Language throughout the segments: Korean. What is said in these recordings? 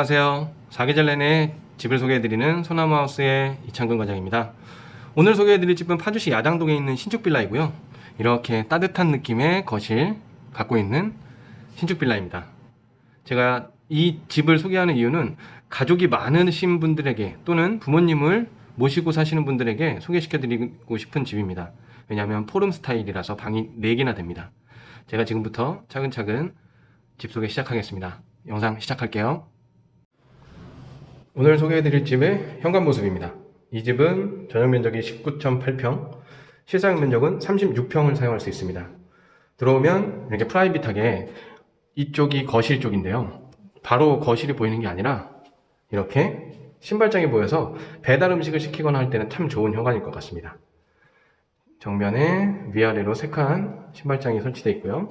안녕하세요. 사계절 내내 집을 소개해드리는 소나무하우스의 이창근 과장입니다. 오늘 소개해드릴 집은 파주시 야당동에 있는 신축 빌라이고요. 이렇게 따뜻한 느낌의 거실 갖고 있는 신축 빌라입니다. 제가 이 집을 소개하는 이유는 가족이 많으신 분들에게 또는 부모님을 모시고 사시는 분들에게 소개시켜드리고 싶은 집입니다. 왜냐하면 포름 스타일이라서 방이 4개나 됩니다. 제가 지금부터 차근차근 집 소개 시작하겠습니다. 영상 시작할게요. 오늘 소개해드릴 집의 현관 모습입니다. 이 집은 전용 면적이 19.8평, 실사용 면적은 36평을 사용할 수 있습니다. 들어오면 이렇게 프라이빗하게 이쪽이 거실 쪽인데요. 바로 거실이 보이는 게 아니라 이렇게 신발장이 보여서 배달 음식을 시키거나 할 때는 참 좋은 현관일 것 같습니다. 정면에 위아래로 세 칸 신발장이 설치되어 있고요.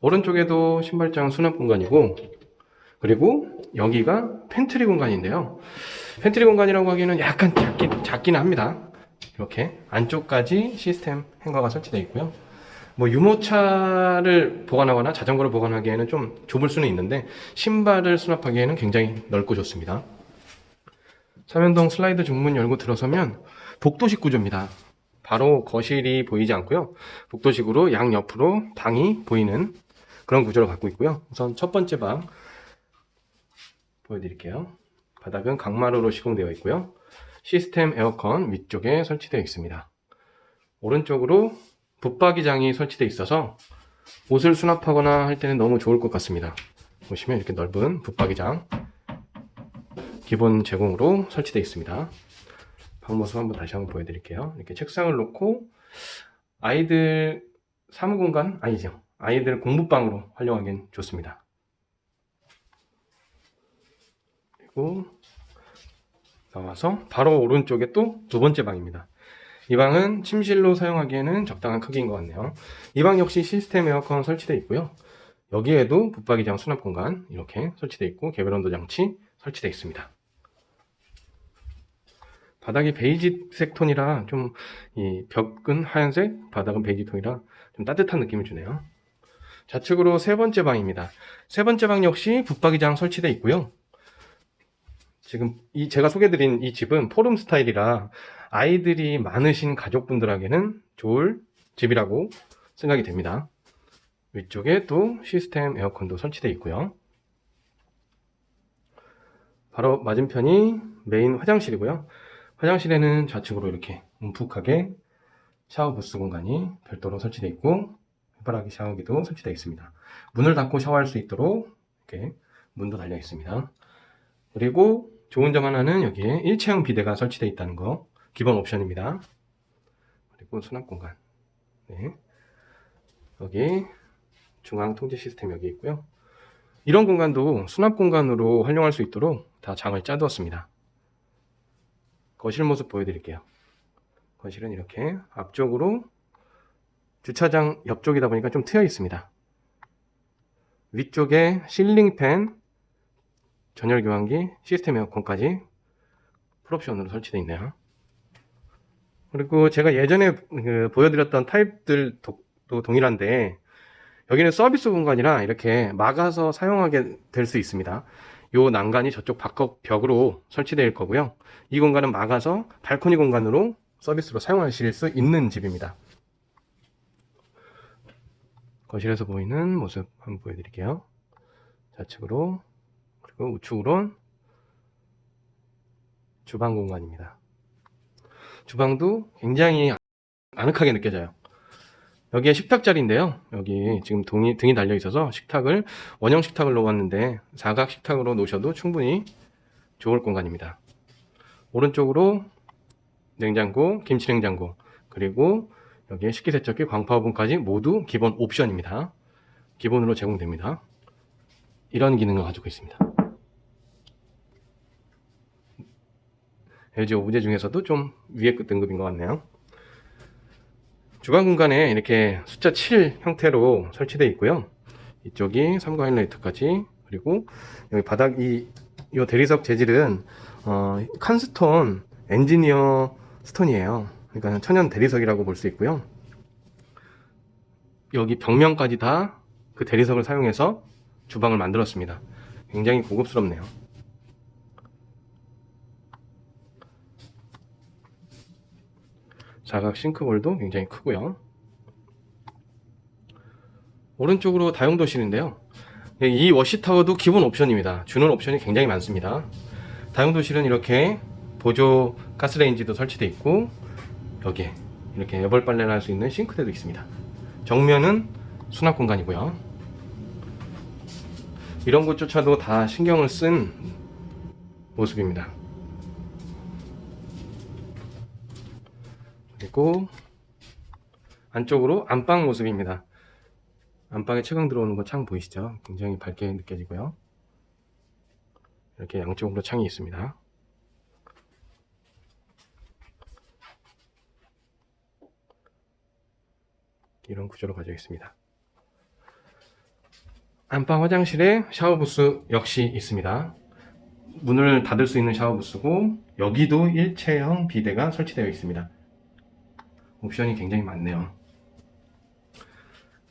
오른쪽에도 신발장 수납 공간이고 그리고 여기가 팬트리 공간인데요. 팬트리 공간이라고 하기에는 약간 작긴, 작긴 합니다. 이렇게 안쪽까지 시스템 행거가 설치되어 있고요. 뭐 유모차를 보관하거나 자전거를 보관하기에는 좀 좁을 수는 있는데 신발을 수납하기에는 굉장히 넓고 좋습니다. 삼연동 슬라이드 중문 열고 들어서면 복도식 구조입니다. 바로 거실이 보이지 않고요. 복도식으로 양옆으로 방이 보이는 그런 구조를 갖고 있고요. 우선 첫 번째 방 보여드릴게요. 바닥은 강마루로 시공되어 있고요. 시스템 에어컨 위쪽에 설치되어 있습니다. 오른쪽으로 붙박이장이 설치되어 있어서 옷을 수납하거나 할 때는 너무 좋을 것 같습니다. 보시면 이렇게 넓은 붙박이장 기본 제공으로 설치되어 있습니다. 방 모습 한번 다시 한번 보여드릴게요. 이렇게 책상을 놓고 아이들 사무 공간 아니죠. 아이들 공부방으로 활용하기엔 좋습니다. 그리고 나와서 바로 오른쪽에 또 두 번째 방입니다. 이 방은 침실로 사용하기에는 적당한 크기인 것 같네요. 이 방 역시 시스템 에어컨 설치되어 있고요. 여기에도 붙박이장 수납 공간 이렇게 설치되어 있고 개별 온도 장치 설치되어 있습니다. 바닥이 베이지색 톤이라 좀 이 벽은 하얀색, 바닥은 베이지 톤이라 좀 따뜻한 느낌을 주네요. 좌측으로 세 번째 방입니다. 세 번째 방 역시 붙박이장 설치되어 있고요. 지금 이 제가 소개드린 이 집은 포름 스타일이라 아이들이 많으신 가족분들에게는 좋을 집이라고 생각이 됩니다. 위쪽에 또 시스템 에어컨도 설치되어 있고요. 바로 맞은편이 메인 화장실이고요. 화장실에는 좌측으로 이렇게 움푹하게 샤워 부스 공간이 별도로 설치되어 있고 해바라기 샤워기도 설치되어 있습니다. 문을 닫고 샤워할 수 있도록 이렇게 문도 달려 있습니다. 그리고 좋은 점 하나는 여기에 일체형 비데가 설치되어 있다는 거 기본 옵션입니다. 그리고 수납 공간. 네. 여기 중앙 통제 시스템 여기 있고요. 이런 공간도 수납 공간으로 활용할 수 있도록 다 장을 짜두었습니다. 거실 모습 보여드릴게요. 거실은 이렇게 앞쪽으로 주차장 옆쪽이다 보니까 좀 트여 있습니다. 위쪽에 실링팬, 전열 교환기, 시스템 에어컨까지 풀옵션으로 설치되어 있네요. 그리고 제가 예전에 그 보여드렸던 타입들 도 동일한데 여기는 서비스 공간이라 이렇게 막아서 사용하게 될 수 있습니다. 요 난간이 저쪽 바깥 벽으로 설치될 거고요. 이 공간은 막아서 발코니 공간으로 서비스로 사용하실 수 있는 집입니다. 거실에서 보이는 모습 한번 보여드릴게요. 좌측으로 그리고 우측으로 주방 공간입니다. 주방도 굉장히 아늑하게 느껴져요. 여기에 식탁 자리인데요. 여기 지금 등이, 등이 달려 있어서 식탁을 원형 식탁을 놓았는데 사각 식탁으로 놓으셔도 충분히 좋을 공간입니다. 오른쪽으로 냉장고, 김치 냉장고, 그리고 여기에 식기세척기, 광파오븐까지 모두 기본 옵션입니다. 기본으로 제공됩니다. 이런 기능을 가지고 있습니다. LG 오브제 중에서도 좀 위에 끝 등급인 것 같네요. 주방 공간에 이렇게 숫자 7 형태로 설치되어 있고요. 이쪽이 삼각 하이라이트까지 그리고 여기 바닥 이, 이 대리석 재질은 어, 칸스톤 엔지니어 스톤이에요. 그러니까 천연 대리석이라고 볼 수 있고요. 여기 벽면까지 다 그 대리석을 사용해서 주방을 만들었습니다. 굉장히 고급스럽네요. 사각 싱크볼도 굉장히 크고요. 오른쪽으로 다용도실인데요. 이 워시타워도 기본 옵션입니다. 주는 옵션이 굉장히 많습니다. 다용도실은 이렇게 보조 가스레인지도 설치되어 있고 여기에 이렇게 애벌 빨래를 할 수 있는 싱크대도 있습니다. 정면은 수납 공간이고요. 이런 것조차도 다 신경을 쓴 모습입니다. 그리고 안쪽으로 안방 모습입니다. 안방에 채광 들어오는 거 창 보이시죠? 굉장히 밝게 느껴지고요. 이렇게 양쪽으로 창이 있습니다. 이런 구조로 가지고 있습니다. 안방 화장실에 샤워 부스 역시 있습니다. 문을 닫을 수 있는 샤워 부스고 여기도 일체형 비데가 설치되어 있습니다. 옵션이 굉장히 많네요.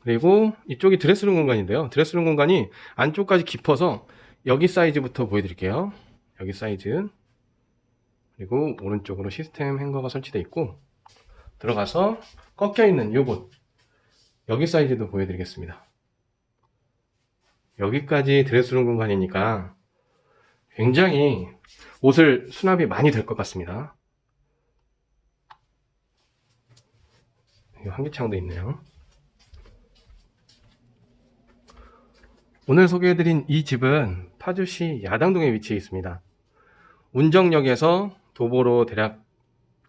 그리고 이쪽이 드레스룸 공간인데요. 드레스룸 공간이 안쪽까지 깊어서 여기 사이즈부터 보여드릴게요. 여기 사이즈. 그리고 오른쪽으로 시스템 행거가 설치되어 있고 들어가서 꺾여 있는 요곳 여기 사이즈도 보여드리겠습니다. 여기까지 드레스룸 공간이니까 굉장히 옷을 수납이 많이 될 것 같습니다. 여기 환기창도 있네요. 오늘 소개해드린 이 집은 파주시 야당동에 위치해 있습니다. 운정역에서 도보로 대략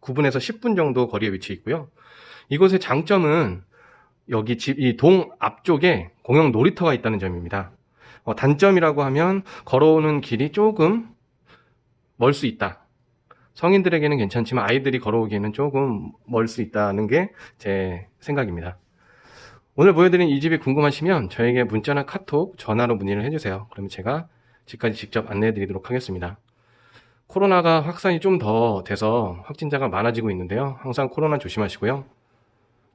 9분에서 10분 정도 거리에 위치해 있고요. 이곳의 장점은 여기 집 이 동 앞쪽에 공영 놀이터가 있다는 점입니다. 어, 단점이라고 하면 걸어오는 길이 조금 멀 수 있다. 성인들에게는 괜찮지만 아이들이 걸어오기에는 조금 멀 수 있다는 게 제 생각입니다. 오늘 보여드린 이 집이 궁금하시면 저에게 문자나 카톡, 전화로 문의를 해주세요. 그러면 제가 집까지 직접 안내해 드리도록 하겠습니다. 코로나가 확산이 좀 더 돼서 확진자가 많아지고 있는데요. 항상 코로나 조심하시고요.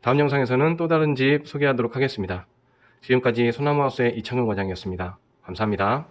다음 영상에서는 또 다른 집 소개하도록 하겠습니다. 지금까지 소나무하우스의 이창용 과장이었습니다. 감사합니다.